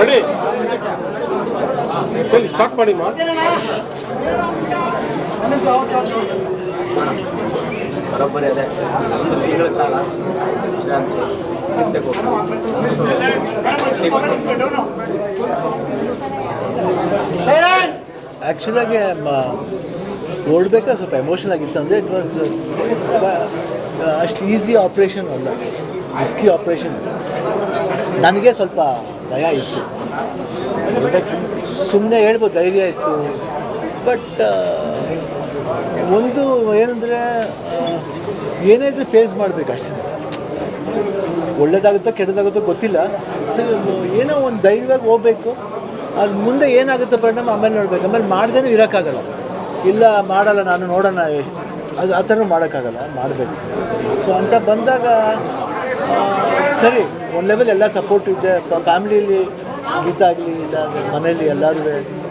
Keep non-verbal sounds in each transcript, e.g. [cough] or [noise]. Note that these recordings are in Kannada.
ರೆಡಿ. ಹೇಳಿ ಸ್ಟಾರ್ಟ್ ಮಾಡಿ ಮಾ. ಬರೋಬ್ಬರಿ ಅದೇ ಒಂದು ತಿಂಗಳ ಕಾಲ ಓಡಬೇಕಾದ್ರೆ ಸ್ವಲ್ಪ ಎಮೋಷನಲ್ ಆಗಿತ್ತು. ಅಂದರೆ ಇಟ್ ವಾಸ್ ಅಷ್ಟು ಈಸಿ ಆಪ್ರೇಷನ್ ಅಲ್ಲ. ರಿಸ್ಕಿ ಆಪ್ರೇಷನ್ ನನಗೆ ಸ್ವಲ್ಪ ಭಯ ಇತ್ತು. ಸುಮ್ಮನೆ ಹೇಳ್ಬೋದು, ಧೈರ್ಯ ಇತ್ತು. ಬಟ್ ಒಂದು ಏನಂದರೆ ಏನೇ ಫೇಸ್ ಮಾಡಬೇಕು ಅಷ್ಟೇ. ಒಳ್ಳೇದಾಗುತ್ತೋ, ಕೆಟ್ಟದಾಗುತ್ತೋ ಗೊತ್ತಿಲ್ಲ. ಸರಿ ಏನೋ ಒಂದು ಧೈರ್ಯವಾಗಿ ಹೋಗ್ಬೇಕು. ಅದು ಮುಂದೆ ಏನಾಗುತ್ತೆ ಪರಿಣಾಮ, ಆಮೇಲೆ ನೋಡ್ಬೇಕು. ಆಮೇಲೆ ಮಾಡ್ದೇನೂ ಇರೋಕ್ಕಾಗಲ್ಲ. ಇಲ್ಲ, ಮಾಡಲ್ಲ, ನಾನು ನೋಡೋಣ. ಅದು ಆ ಥರ ಮಾಡೋಕ್ಕಾಗಲ್ಲ, ಮಾಡಬೇಕು. ಸೊ ಅಂತ ಬಂದಾಗ ಸರಿ, ಒಂದು ಲೆವೆಲ್ ಎಲ್ಲ ಸಪೋರ್ಟ್ ಇದೆ ಫ್ಯಾಮಿಲಿಯಲ್ಲಿ ಗೀತಾಗಲಿ ಇಲ್ಲ, ಮನೇಲಿ ಎಲ್ಲರೂ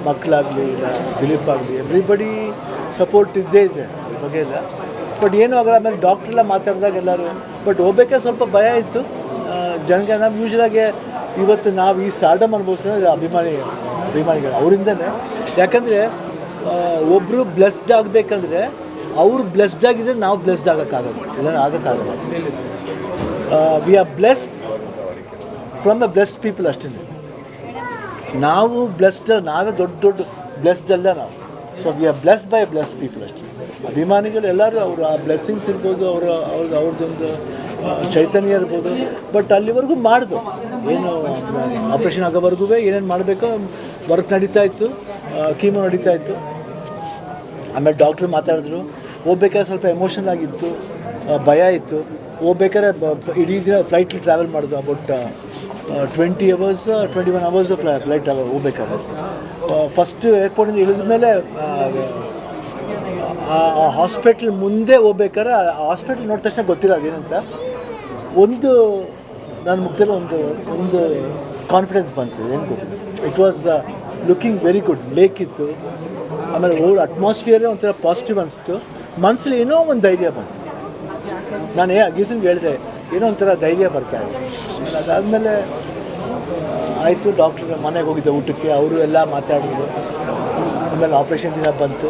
ಮಕ್ಕಳಾಗಲಿ ಇಲ್ಲ ದಿಲೀಪ್ ಆಗಲಿ ಎವ್ರಿಬಡಿ ಸಪೋರ್ಟ್ ಇದ್ದೇ ಇದೆ ಬಗ್ಗೆ ಇಲ್ಲ ಬಟ್ ಏನೂ ಆಗಲ್ಲ, ಆಮೇಲೆ ಡಾಕ್ಟ್ರೆಲ್ಲ ಮಾತಾಡಿದಾಗ ಎಲ್ಲರೂ ಬಟ್ ಹೋಗ್ಬೇಕಾದ್ರೆ ಸ್ವಲ್ಪ ಭಯ ಇತ್ತು. ಜನಕ್ಕೆ ನಾವು ಯೂಶ್ವಲಾಗಿ ಇವತ್ತು ನಾವು ಈ ಸ್ಟಾರ್ಡಮ್ ಅನುಭವಿಸಿದ್ರೆ ಅಭಿಮಾನಿ ಅಭಿಮಾನಿಗಳು, ಅವರಿಂದನೇ. ಯಾಕಂದರೆ ಒಬ್ಬರು ಬ್ಲೆಸ್ಡ್ ಆಗಬೇಕಂದ್ರೆ ಅವ್ರು ಬ್ಲೆಸ್ಡ್ ಆಗಿದ್ರೆ ನಾವು ಬ್ಲೆಸ್ಡ್ ಆಗೋಕ್ಕಾಗಲ್ಲ. ಇಲ್ಲ ಆಗೋಕ್ಕಾಗಲ್ಲ. We are blessed from a blessed people ಅಷ್ಟೇ. ನಾವು ಬ್ಲೆಸ್ಡ್ ನಾವೇ ದೊಡ್ಡ ದೊಡ್ಡ ಬ್ಲೆಸ್ಡ್ ಅಲ್ಲ ನಾವು. So we are blessed by blessed people ಅಷ್ಟೇ. ಅಭಿಮಾನಿಗಳು ಎಲ್ಲರೂ ಅವರು ಆ ಬ್ಲೆಸ್ಸಿಂಗ್ಸ್ ಇರ್ಬೋದು, ಅವರ, ಅವ್ರ, ಅವ್ರದ್ದೊಂದು ಚೈತನ್ಯ ಇರ್ಬೋದು. ಬಟ್ ಅಲ್ಲಿವರೆಗೂ ಮಾಡಿದ್ರು ಏನು ಆಪ್ರೇಷನ್ ಆಗೋವರೆಗೂ ಏನೇನು ಮಾಡಬೇಕೋ ವರ್ಕ್ ನಡೀತಾ ಇತ್ತು ಕೀಮೋ ನಡೀತಾ ಇತ್ತು. ಆಮೇಲೆ ಡಾಕ್ಟ್ರು ಮಾತಾಡಿದ್ರು ಹೋಗ್ಬೇಕಾದ್ರೆ ಸ್ವಲ್ಪ ಎಮೋಷನಲ್ ಆಗಿತ್ತು ಭಯ ಇತ್ತು. ಹೋಗ್ಬೇಕಾದ್ರೆ ಇಡೀ ದಿನ ಫ್ಲೈಟ್ಲಿ ಟ್ರಾವೆಲ್ ಮಾಡಿದ್ರು about twenty hours twenty one hours fly flight travel ಹೋಗ್ಬೇಕಾದ್ರೆ ಫಸ್ಟ್ ಏರ್ಪೋರ್ಟಿಂದ ಇಳಿದ ಮೇಲೆ, ಆ ಹಾಸ್ಪಿಟ್ಲ್ ಮುಂದೆ ಹೋಗ್ಬೇಕಾದ್ರೆ ಆ ಹಾಸ್ಪಿಟ್ಲ್ ನೋಡಿದ ತಕ್ಷಣ ಗೊತ್ತಿಲ್ಲ ಅದೇನಂತ. ಒಂದು ನನ್ನ ಮುಖದಲ್ಲಿ ಒಂದು ಒಂದು ಕಾನ್ಫಿಡೆನ್ಸ್ ಬಂತು, ಏನು ಗೊತ್ತಿಲ್ಲ. It was looking very good like ಇತ್ತು. ಆಮೇಲೆ ಓಲ್ಡ್ ಅಟ್ಮಾಸ್ಫಿಯರೇ ಒಂಥರ ಪಾಸಿಟಿವ್ ಅನಿಸ್ತು. ಮನಸ್ಸಲ್ಲಿ ಏನೋ ಒಂದು ಧೈರ್ಯ ಬಂತು. ನಾನು ಏ ಅಗೀಸನ್ ಹೇಳಿದೆ, ಏನೋ ಒಂಥರ ಧೈರ್ಯ ಬರ್ತಾ ಇದೆ. ಅದಾದಮೇಲೆ ಆಯಿತು ಡಾಕ್ಟ್ರ್ ಮನೆಗೆ ಹೋಗಿದ್ದೆ ಊಟಕ್ಕೆ, ಅವರು ಎಲ್ಲ ಮಾತಾಡಿದ್ರು. ಆಮೇಲೆ ಆಪ್ರೇಷನ್ ದಿನ ಬಂತು.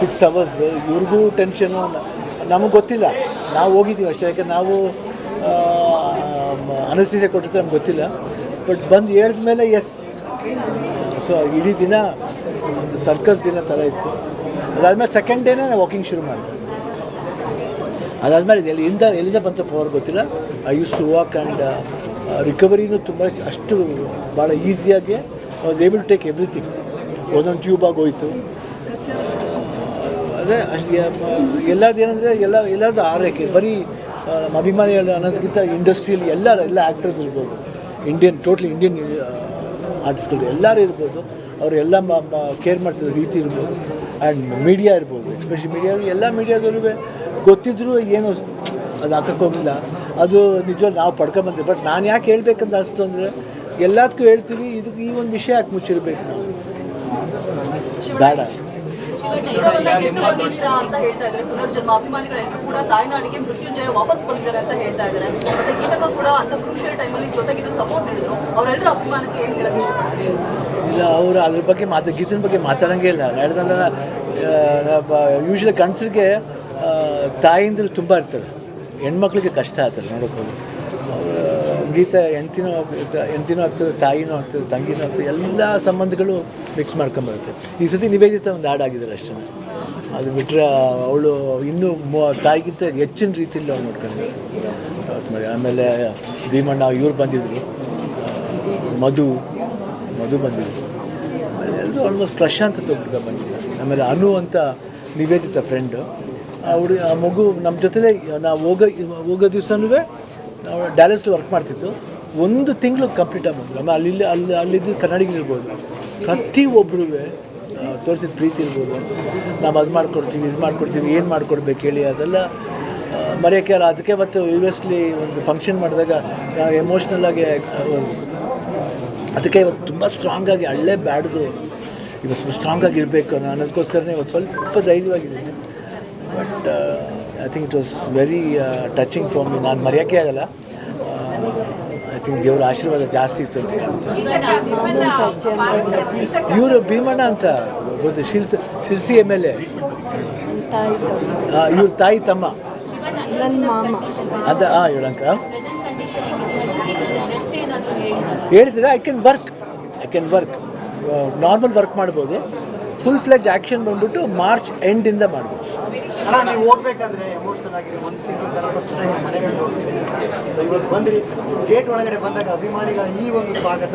ಸಿಕ್ಸ್ ಅವರ್ಸ್ ಇವ್ರಿಗೂ ಟೆನ್ಷನು ನಮಗೆ ಗೊತ್ತಿಲ್ಲ. ನಾವು ಹೋಗಿದ್ದೀವಿ ಅಷ್ಟೇ, ಯಾಕೆ ನಾವು ಅನಸ್ತಿಸೆ ಕೊಟ್ಟಿದ್ದೆ ನಮ್ಗೆ ಗೊತ್ತಿಲ್ಲ. ಬಟ್ ಬಂದು ಹೇಳಿದ ಮೇಲೆ ಎಸ್ ಸೊ ಇಡೀ ದಿನ ಸರ್ಕಸ್ ದಿನ ಥರ ಇತ್ತು. ಅದಾದಮೇಲೆ ಸೆಕೆಂಡ್ ಡೇನೇ ನಾನು ವಾಕಿಂಗ್ ಶುರು ಮಾಡಿದೆ ಅದಾದಮೇಲೆ ಎಲ್ಲಿಂದ ಎಲ್ಲಿಂದ ಬಂತ ಪವರ್ ಗೊತ್ತಿಲ್ಲ. I use to walk and ರಿಕವರಿನೂ ತುಂಬ ಅಷ್ಟು ಭಾಳ ಈಸಿಯಾಗಿ I was able to take everything ಒಂದೊಂದು ಟ್ಯೂಬಾಗಿ ಹೋಯಿತು. ಅದೇ ಎಲ್ಲದು ಏನಂದರೆ ಎಲ್ಲ ಎಲ್ಲರದ್ದು ಆರೈಕೆ. ಬರೀ ನಮ್ಮ ಅಭಿಮಾನಿಗಳು ಅನ್ನೋದಕ್ಕಿಂತ ಇಂಡಸ್ಟ್ರಿಯಲ್ಲಿ ಎಲ್ಲರೂ ಎಲ್ಲ ಆ್ಯಕ್ಟರ್ಸ್ ಇರ್ಬೋದು. ಇಂಡಿಯನ್ ಟೋಟ್ಲಿ ಇಂಡಿಯನ್ ಆರ್ಟಿಸ್ಟ್ಗಳು ಎಲ್ಲರೂ ಇರ್ಬೋದು. ಅವರು ಎಲ್ಲ ಕೇರ್ ಮಾಡ್ತಿದ್ದ ರೀತಿ ಇರ್ಬೋದು ಆ್ಯಂಡ್ ಮೀಡಿಯಾ ಇರ್ಬೋದು ಎಸ್ಪೆಷಲಿ ಮೀಡಿಯಾ ಎಲ್ಲ ಮೀಡಿಯಾದವರು ಗೊತ್ತಿದ್ದರೂ ಏನು ಅದು ಹಾಕೋಕ್ಕೋಗಿಲ್ಲ ಅದು ನಿಜವಾಗಿ ನಾವು ಪಡ್ಕೊಂಬಂತೀವಿ ಬಟ್ ನಾನು ಯಾಕೆ ಹೇಳ್ಬೇಕಂತ ಅನಿಸ್ತು ಅಂದರೆ ಎಲ್ಲದಕ್ಕೂ ಹೇಳ್ತೀವಿ ಇದಕ್ಕೆ ಈ ಒಂದು ವಿಷಯ ಯಾಕೆ ಮುಚ್ಚಿರ್ಬೇಕು ನಾವು ಬೇಡ ಮೃತ್ಯುಜಯ ವಾಪಸ್ ಬಂದಿದ್ದಾರೆ ಅಂತ ಹೇಳ್ತಾ ಇದ್ದಾರೆ ಇಲ್ಲ, ಅವರು ಅದ್ರ ಬಗ್ಗೆ ಮಾತು, ಗೀತನ ಬಗ್ಗೆ ಮಾತಾಡೋಂಗೇ ಇಲ್ಲ. ಹೇಳ್ದಲ್ಲ ಯೂಶ್ವಲಿ ಗಂಡಸರಿಗೆ ತಾಯಿಂದರು ತುಂಬ ಇರ್ತಾರೆ. ಹೆಣ್ಮಕ್ಳಿಗೆ ಕಷ್ಟ ಆಗ್ತದೆ ನೋಡೋಕೆ ಗೀತೆ ಗೀತ ಹೆಂಡ್ತಿನೂ ಆಗ್ತದೆ ತಾಯಿನೂ ಆಗ್ತದೆ, ತಂಗಿನೂ ಆಗ್ತದೆ, ಎಲ್ಲ ಸಂಬಂಧಗಳು ಮಿಕ್ಸ್ ಮಾಡ್ಕೊಂಬರುತ್ತೆ. ಈ ಸತಿ ನಿವೇದಿತ ಒಂದು ಹಾಡಾಗಿದ್ದಾರೆ ಅಷ್ಟೇ. ಅದು ಬಿಟ್ಟರೆ ಅವಳು ಇನ್ನೂ ತಾಯಿಗಿಂತ ಹೆಚ್ಚಿನ ರೀತಿಯಲ್ಲಿ ಅವ್ರು ನೋಡ್ಕೊಂಡಿದ್ದಾರೆ ಆಮೇಲೆ ಭೀಮಣ್ಣ, ಇವ್ರು ಬಂದಿದ್ದರು ಮಧು ಮಧು ಬಂದಿದ್ದರು ಎಲ್ಲರೂ ಆಲ್ಮೋಸ್ಟ್ ಪ್ರಶಾಂತ್ ಅಂತ ಹುಡುಗ ಬಂದಿದ್ದಾರೆ. ಆಮೇಲೆ ಅನು ಅಂತ ನಿವೇದಿತ ಫ್ರೆಂಡು ಆ ಹುಡುಗ, ಆ ಮಗು ನಮ್ಮ ಜೊತೆಲೇ, ನಾವು ಹೋಗೋ ಹೋಗೋ ದಿವಸನೂ ನಾವು ಡ್ಯಾಲಸ್ಲಿ ವರ್ಕ್ ಮಾಡ್ತಿತ್ತು. ಒಂದು ತಿಂಗಳು ಕಂಪ್ಲೀಟ್ ಆಗ್ಬೋದು. ಆಮೇಲೆ ಅಲ್ಲಿ ಅಲ್ಲಿ, ಅಲ್ಲಿದ್ದು ಪ್ರತಿ ಒಬ್ಬರೂ ತೋರಿಸಿದ ಪ್ರೀತಿ ಇರ್ಬೋದು. ನಾವು ಅದು ಮಾಡ್ಕೊಡ್ತೀವಿ, ಇದು ಮಾಡ್ಕೊಡ್ತೀವಿ, ಏನು ಮಾಡ್ಕೊಡ್ಬೇಕು ಹೇಳಿ ಅದೆಲ್ಲ ಮರೆಯೋಕ್ಕೆ ಅಲ್ಲ. ಅದಕ್ಕೆ ಮತ್ತು ಯುವಿಯಸ್ಲಿ ಒಂದು ಫಂಕ್ಷನ್ ಮಾಡಿದಾಗ ಎಮೋಷ್ನಲ್ ಆಗಿ ವಾಸ್ ಅದಕ್ಕೆ ಇವತ್ತು ತುಂಬ ಸ್ಟ್ರಾಂಗಾಗಿ ಹಳ್ಳೆ ಬ್ಯಾಡ್ದು ಇವತ್ತು ಸ್ವಲ್ಪ ಸ್ಟ್ರಾಂಗ್ ಆಗಿರಬೇಕು ಅನ್ನೋದಕ್ಕೋಸ್ಕರನೇ ಇವತ್ತು ಸ್ವಲ್ಪ ಧೈರ್ಯವಾಗಿದ್ದೀನಿ. But I think it was very touching for me ನಾನು ಮರೆಯೋಕ್ಕೆ ಆಗಲ್ಲ. ಐ ಥಿಂಕ್ ದೇವರ ಆಶೀರ್ವಾದ ಜಾಸ್ತಿ ಇತ್ತು ಅಂತ ಇವರು ಭೀಮಣ್ಣ ಅಂತ ಗೊತ್ತು, Sirsi Sirsi M L A ಇವ್ರ ತಾಯಿ ತಮ್ಮ. ಅದ ಹಾಂ ಇವಳಂಕ ಹೇಳಿದ್ರೆ I can work I can work normal work ಮಾಡ್ಬೋದು. ಫುಲ್ ಫ್ಲೆಜ್ ಆ್ಯಕ್ಷನ್ ಬಂದ್ಬಿಟ್ಟು ಮಾರ್ಚ್ ಎಂಡಿಂದ ಮಾಡ್ಬೋದು. ನೀವು ಹೋಗ್ಬೇಕಾದ್ರೆ ಎಮೋಷನಲ್ ಆಗಿರಿ ಒಂದು ತಿಂಗಳ ಥರ ಫಸ್ಟ್ ಟೈಮ್ ಮನೆ ಬಿಟ್ಟು ಹೋಗ್ತಿದ್ದೀನಿ ಸೊ ಇವತ್ತು ಬಂದ್ರಿ. ಗೇಟ್ ಒಳಗಡೆ ಬಂದಾಗ ಅಭಿಮಾನಿಗಳ ಈ ಒಂದು ಸ್ವಾಗತ.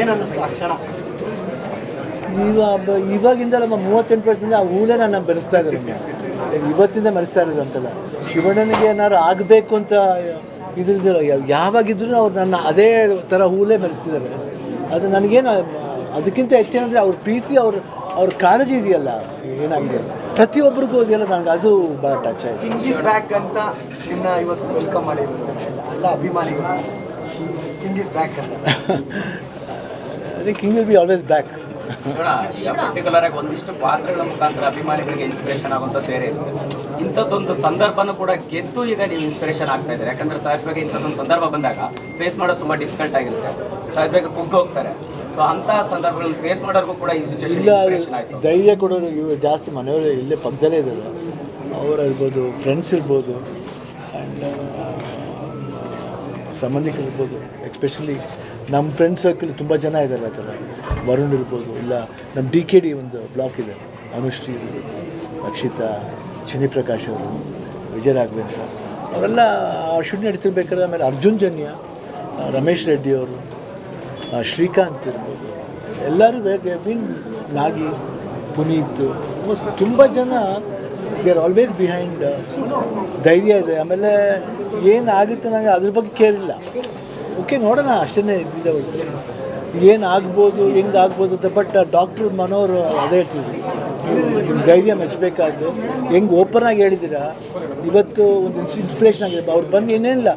ಏನು ಅನ್ನಿಸ್ತು ಆ ಕ್ಷಣ? ಇವಾಗ ಇವಾಗಿಂದ ನಮ್ಮ ಮೂವತ್ತೆಂಟು ವರ್ಷದಿಂದ ಆ ಹೂಲೇ ನಾನು ಬೆಳೆಸ್ತಾ ನಿಮಗೆ. ಇವತ್ತಿಂದ ಮರೆಸ್ತಾ ಇರೋದು ಅಂತಲ್ಲ. ಶಿವಣ್ಣನಿಗೆ ಏನಾದ್ರು ಆಗಬೇಕು ಅಂತ ಇದ್ರದ್ದು ಯಾವಾಗಿದ್ರೂ ಅವ್ರು ನನ್ನ ಅದೇ ಥರ ಹೂಲೇ ಬೆಳೆಸ್ತಿದ್ದಾರೆ ಅದು ನನಗೇನು ಅದಕ್ಕಿಂತ ಹೆಚ್ಚೇನಂದರೆ ಅವ್ರ ಪ್ರೀತಿ ಅವ್ರ ಅವ್ರ ಕಾಳಜಿ ಇದೆಯಲ್ಲ ಏನಾಗಿದೆ? ಪ್ರತಿಯೊಬ್ಬರಿಗೂ ಇದೆಯಲ್ಲ ನನಗೆ ಅದು ಭಾಳ ಟಚ್ ಆಯಿತು. ಕಿಂಗ್ ಇಸ್ ಬ್ಯಾಕ್ ಅಂತ ನಿಮ್ಮನ್ನ ಇವತ್ತು ವೆಲ್ಕಮ್ ಮಾಡಿದ್ರು. ಎಲ್ಲ ಎಲ್ಲ ಅಭಿಮಾನಿಗಳು. ಕಿಂಗ್ ಇಸ್ ಬ್ಯಾಕ್ ಅಂತ. [laughs] ಅದೇ king will be always back particular ಆಗಿ ಒಂದಿಷ್ಟು ಪಾತ್ರಗಳ ಮುಖಾಂತರ ಅಭಿಮಾನಿಗಳಿಗೆ ಇನ್ಸ್ಪಿರೇಷನ್ ಆಗುವಂತ ಬೇರೆ ಇರುತ್ತೆ ಇಂಥದ್ದೊಂದು ಸಂದರ್ಭನೂ ಕೂಡ ಗೆದ್ದು ಈಗ ನೀವು ಇನ್ಸ್ಪಿರೇಷನ್ ಆಗ್ತಾ ಇದ್ದಾರೆ. ಯಾಕಂದ್ರೆ ಸಹಜವಾಗಿ ಇಂಥದ್ದೊಂದು ಸಂದರ್ಭ ಬಂದಾಗ ಫೇಸ್ ಮಾಡೋದು ತುಂಬ ಡಿಫಿಕಲ್ಟ್ ಆಗಿರುತ್ತೆ. ಸಹಜವಾಗಿ ಕುಗ್ಗಿ ಹೋಗ್ತಾರೆ. ಸೊ ಅಂತ ಸಂದರ್ಭಗಳನ್ನ ಫೇಸ್ ಮಾಡೋರ್ಗೂ ಕೂಡ ಈ ಸಿಚುವೇಶನ್ ಆಯ್ತು. ಧೈರ್ಯ ಕೊಡೋರು ಇವರು ಜಾಸ್ತಿ ಮನೆಯವರು ಇಲ್ಲೇ ಪಕ್ಕದಲ್ಲೇ ಇದ್ದಾರೆ. ಅವ್ರು ಇರ್ಬೋದು ಫ್ರೆಂಡ್ಸ್ ಇರ್ಬೋದು ಆ್ಯಂಡ್ ಸಂಬಂಧಿಕರಿರ್ಬೋದು ಎಕ್ಸ್ಪೆಷಲಿ ನಮ್ಮ ಫ್ರೆಂಡ್ ಸರ್ಕಲ್ ತುಂಬ ಜನ ಇದ್ದಾರೆ ಆ ಥರ. ವರುಣ್ ಇರ್ಬೋದು ಇಲ್ಲ ನಮ್ಮ ಡಿ ಕೆ ಡಿ ಒಂದು ಬ್ಲಾಕ್ ಇದೆ ಅನುಶ್ರೀ ಇರ್ಬೋದು ರಕ್ಷಿತಾ ಶನಿ ಪ್ರಕಾಶ್ ಅವರು ವಿಜಯ ರಾಘವೇಂದ್ರ. ಅವರೆಲ್ಲ ಆ ಶೂಟ್ ನಡೀತಿರ್ಬೇಕಾದ್ರೆ ಆಮೇಲೆ ಅರ್ಜುನ್ ಜನ್ಯ ರಮೇಶ್ ರೆಡ್ಡಿ ಅವರು ಶ್ರೀಕಾಂತ್ ಇರ್ಬೋದು ಎಲ್ಲರೂ ದೇ ಬಿನ್ ನಾಗಿ ಪುನೀತ್. ತುಂಬ ಜನ ದೇ ಆರ್ ಆಲ್ವೇಸ್ ಬಿಹೈಂಡ್ ಧೈರ್ಯ ಇದೆ. ಆಮೇಲೆ ಏನಾಗುತ್ತೆ ನನಗೆ ಅದ್ರ ಬಗ್ಗೆ ಕೇಳಿಲ್ಲ. ಓಕೆ ನೋಡೋಣ ಅಷ್ಟೇ ಇದ್ದಿದ್ದೆ ಒಟ್ಟು ಏನು ಆಗ್ಬೋದು ಹೆಂಗೆ ಆಗ್ಬೋದು ಅಂತ ಬಟ್ ಡಾಕ್ಟ್ರ್ ಮನೋರು ಅದೇ ಹೇಳ್ತಿದ್ರು. ನಿಮ್ಮ ಧೈರ್ಯ ಮೆಚ್ಚಬೇಕಾಯ್ತು. ಹೆಂಗೆ ಓಪನ್ ಆಗಿ ಹೇಳಿದ್ದೀರಾ? ಇವತ್ತು ಒಂದು ಇನ್ಸ್ಪಿರೇಷನ್ ಆಗಿದೆ. ಅವ್ರು ಬಂದು ಏನೇನಿಲ್ಲ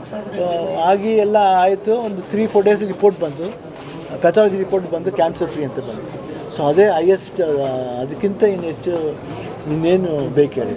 ಆಗಿ ಎಲ್ಲ ಆಯಿತು. ಒಂದು ತ್ರೀ ಫೋರ್ ಡೇಸ್ ರಿಪೋರ್ಟ್ ಬಂತು. ಪೆಥಾಲಜಿ ರಿಪೋರ್ಟ್ ಬಂದು ಕ್ಯಾನ್ಸರ್ ಫ್ರೀ ಅಂತ ಬಂತು. ಸೊ ಅದೇ ಹೈಯೆಸ್ಟ್ ಅದಕ್ಕಿಂತ ಇನ್ನು ಹೆಚ್ಚು ಇನ್ನೇನು ಬೇಕು ಹೇಳಿ?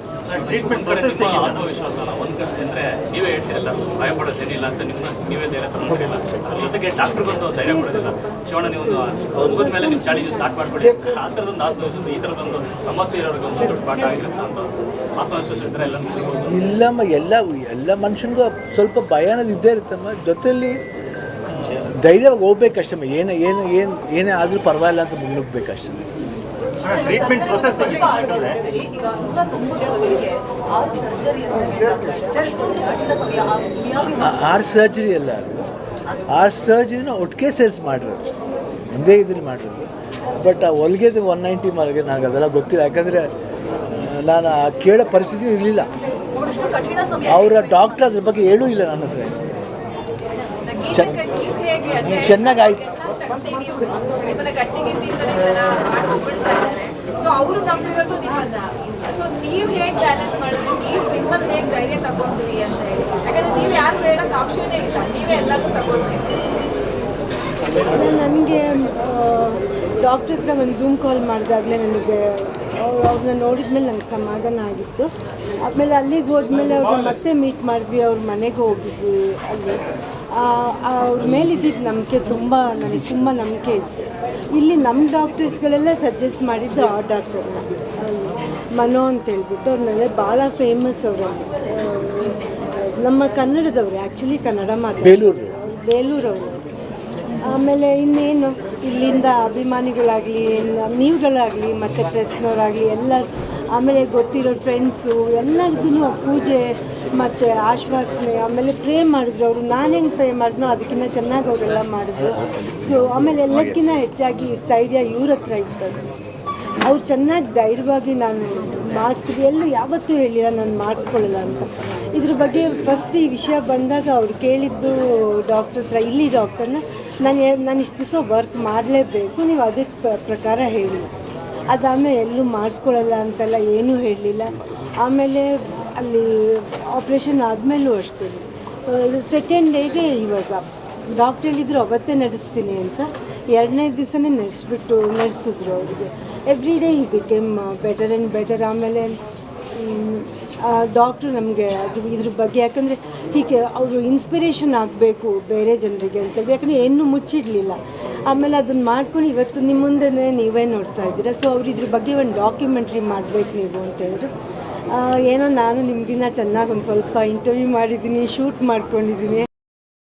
ಇಲ್ಲಮ್ಮ ಎಲ್ಲ ಎಲ್ಲ ಮನುಷ್ಯನಿಗೂ ಸ್ವಲ್ಪ ಭಯ ಅನ್ನೋದು ಇದ್ದೇ ಇರುತ್ತಮ್ಮ. ಜೊತೆಯಲ್ಲಿ ಧೈರ್ಯವಾಗಿ ಹೋಗ್ಬೇಕಷ್ಟಮ್ಮ ಏನು ಏನು ಏನು ಏನೇ ಆದರೂ ಪರವಾಗಿಲ್ಲ ಅಂತ ಮುಗಿಬೇಕಷ್ಟೇ ಟ್ರೀಟ್ಮೆಂಟ್ ಪ್ರೊಸೆಸ್ ಆರು ಸರ್ಜರಿ ಅಲ್ಲ ಅದು. ಆರು ಸರ್ಜರಿನ ಒಟ್ಟಿಗೆ ಸೇರಿಸಿ ಮಾಡಿರೋದು ಅಷ್ಟೇ. ಒಂದೇ ಇದ್ರಲ್ಲಿ ಮಾಡಿರೋದು. ಬಟ್ ಆ ಹೊಲಿಗೆದು ಒನ್ ನೈಂಟಿ ಮಾರ್ಗೆ ನನಗೆ ಅದೆಲ್ಲ ಗೊತ್ತಿಲ್ಲ. ಯಾಕಂದರೆ ನಾನು ಆ ಕೇಳೋ ಪರಿಸ್ಥಿತಿ ಇರಲಿಲ್ಲ. ಅವರ ಡಾಕ್ಟ್ರ್ ಅದ್ರ ಬಗ್ಗೆ ಹೇಳೂ ಇಲ್ಲ ನನ್ನ ಹತ್ರ. ಚೆನ್ನಾಗಾಯ್ತು ನನಗೆ ಡಾಕ್ಟ್ರ್ ಹತ್ರ ಒಂದು ಝೂಮ್ ಕಾಲ್ ಮಾಡಿದಾಗಲೇ ನನಗೆ ಅವ್ರು ಅವ್ರನ್ನ ನೋಡಿದ ಮೇಲೆ ನಂಗೆ ಸಮಾಧಾನ ಆಗಿತ್ತು. ಆಮೇಲೆ ಅಲ್ಲಿಗೆ ಹೋದ್ಮೇಲೆ ಅವ್ರನ್ನ ಮತ್ತೆ ಮೀಟ್ ಮಾಡಿದ್ವಿ ಅವ್ರ ಮನೆಗೆ ಹೋಗಿದ್ವಿ ಅಲ್ಲಿ. ಅವ್ರ ಮೇಲಿದ್ದಿದ್ದು ನಂಬಿಕೆ ತುಂಬ ನನಗೆ ತುಂಬ ನಂಬಿಕೆ ಇತ್ತು. ಇಲ್ಲಿ ನಮ್ಮ ಡಾಕ್ಟರ್ಸ್ಗಳೆಲ್ಲ ಸಜೆಸ್ಟ್ ಮಾಡಿದ್ದು ಆ ಡಾಕ್ಟರ್. ಮನೋ ಅಂತ ಹೇಳ್ಬಿಟ್ಟು ಅವ್ರನ್ನೆಲ್ಲ ಭಾಳ ಫೇಮಸ್ ಅವರು. ನಮ್ಮ ಕನ್ನಡದವ್ರು ಆ್ಯಕ್ಚುಲಿ ಕನ್ನಡ ಮಾತಾಡ್ತಾರೆ. ಬೇಲೂರು ಬೇಲೂರವರು. ಆಮೇಲೆ ಇನ್ನೇನು ಇಲ್ಲಿಂದ ಅಭಿಮಾನಿಗಳಾಗಲಿ ನೀವುಗಳಾಗಲಿ ಮತ್ತು ಪ್ರೆಸ್ನವರಾಗಲಿ ಎಲ್ಲ ಆಮೇಲೆ ಗೊತ್ತಿರೋ ಫ್ರೆಂಡ್ಸು ಎಲ್ಲರಿಗೂ ಪೂಜೆ ಮತ್ತು ಆಶ್ವಾಸನೆ, ಆಮೇಲೆ ಪ್ರೇ ಮಾಡಿದ್ರು ಅವರು. ನಾನು ಹೆಂಗೆ ಪ್ರೇ ಮಾಡಿದ್ನೋ ಅದಕ್ಕಿಂತ ಚೆನ್ನಾಗಿ ಅವರೆಲ್ಲ ಮಾಡಿದ್ರು. ಸೊ ಆಮೇಲೆ ಎಲ್ಲಕ್ಕಿಂತ ಹೆಚ್ಚಾಗಿ ಸ್ಥೈರ್ಯ ಇವ್ರ ಹತ್ರ ಇರ್ತದೆ ಅವ್ರು ಚೆನ್ನಾಗಿ ಧೈರ್ಯವಾಗಿ ನಾನು ಮಾಡಿಸ್ತೀವಿ ಎಲ್ಲೂ ಯಾವತ್ತೂ ಹೇಳಿಲ್ಲ ನಾನು ಮಾಡಿಸ್ಕೊಳ್ಳಲ್ಲ ಅಂತ. ಇದ್ರ ಬಗ್ಗೆ ಫಸ್ಟ್ ಈ ವಿಷಯ ಬಂದಾಗ ಅವ್ರು ಕೇಳಿದ್ದು ಡಾಕ್ಟರ್ ಹತ್ರ, ಇಲ್ಲಿ ಡಾಕ್ಟರ್ನ ನಾನು ನಾನು ಇಷ್ಟು ದಿವಸ ವರ್ಕ್ ಮಾಡಲೇಬೇಕು, ನೀವು ಅದಕ್ಕೆ ಪ್ರಕಾರ ಹೇಳಿ. ಅದಾದಮೇಲೆ ಎಲ್ಲೂ ಮಾಡಿಸ್ಕೊಳ್ಳಲ್ಲ ಅಂತೆಲ್ಲ ಏನೂ ಹೇಳಲಿಲ್ಲ. ಆಮೇಲೆ ಅಲ್ಲಿ ಆಪ್ರೇಷನ್ ಆದಮೇಲೂ ಅಷ್ಟೇ. ಸೆಕೆಂಡ್ ಡೇಗೆ ಈ ವಾಸ್ ಅಪ್ ಡಾಕ್ಟರ್ ಹೇಳಿದ್ರು, ಅವತ್ತೇ ನಡೆಸ್ತೀನಿ ಅಂತ. ಎರಡನೇ ದಿವಸನೇ ನಡೆಸ್ಬಿಟ್ಟು, ನಡೆಸಿದ್ರು ಅವರಿಗೆ. Every day he became better and better ಆಮೇಲೆ ಡಾಕ್ಟ್ರು ನಮಗೆ ಅದು ಇದ್ರ ಬಗ್ಗೆ, ಯಾಕಂದರೆ ಹೀಗೆ ಅವರು ಇನ್ಸ್ಪಿರೇಷನ್ ಆಗಬೇಕು ಬೇರೆ ಜನರಿಗೆ ಅಂತೇಳಿ ಯಾಕಂದರೆ ಏನೂ ಮುಚ್ಚಿಡಲಿಲ್ಲ. ಆಮೇಲೆ ಅದನ್ನು ಮಾಡ್ಕೊಂಡು ಇವತ್ತು ನಿಮ್ಮ ಮುಂದೆನೇ ನೀವೇ ನೋಡ್ತಾ ಇದ್ದೀರಾ. ಸೊ ಅವ್ರು ಇದ್ರ ಬಗ್ಗೆ ಒಂದು ಡಾಕ್ಯುಮೆಂಟ್ರಿ ಮಾಡಬೇಕು ನೀವು ಅಂತ ಹೇಳಿದ್ರು. ಏನೋ ನಾನು ನಿಮಗಿನ್ನ ಚೆನ್ನಾಗಿ ಒಂದು ಸ್ವಲ್ಪ ಇಂಟರ್ವ್ಯೂ ಮಾಡಿದ್ದೀನಿ ಶೂಟ್ ಮಾಡ್ಕೊಂಡಿದ್ದೀನಿ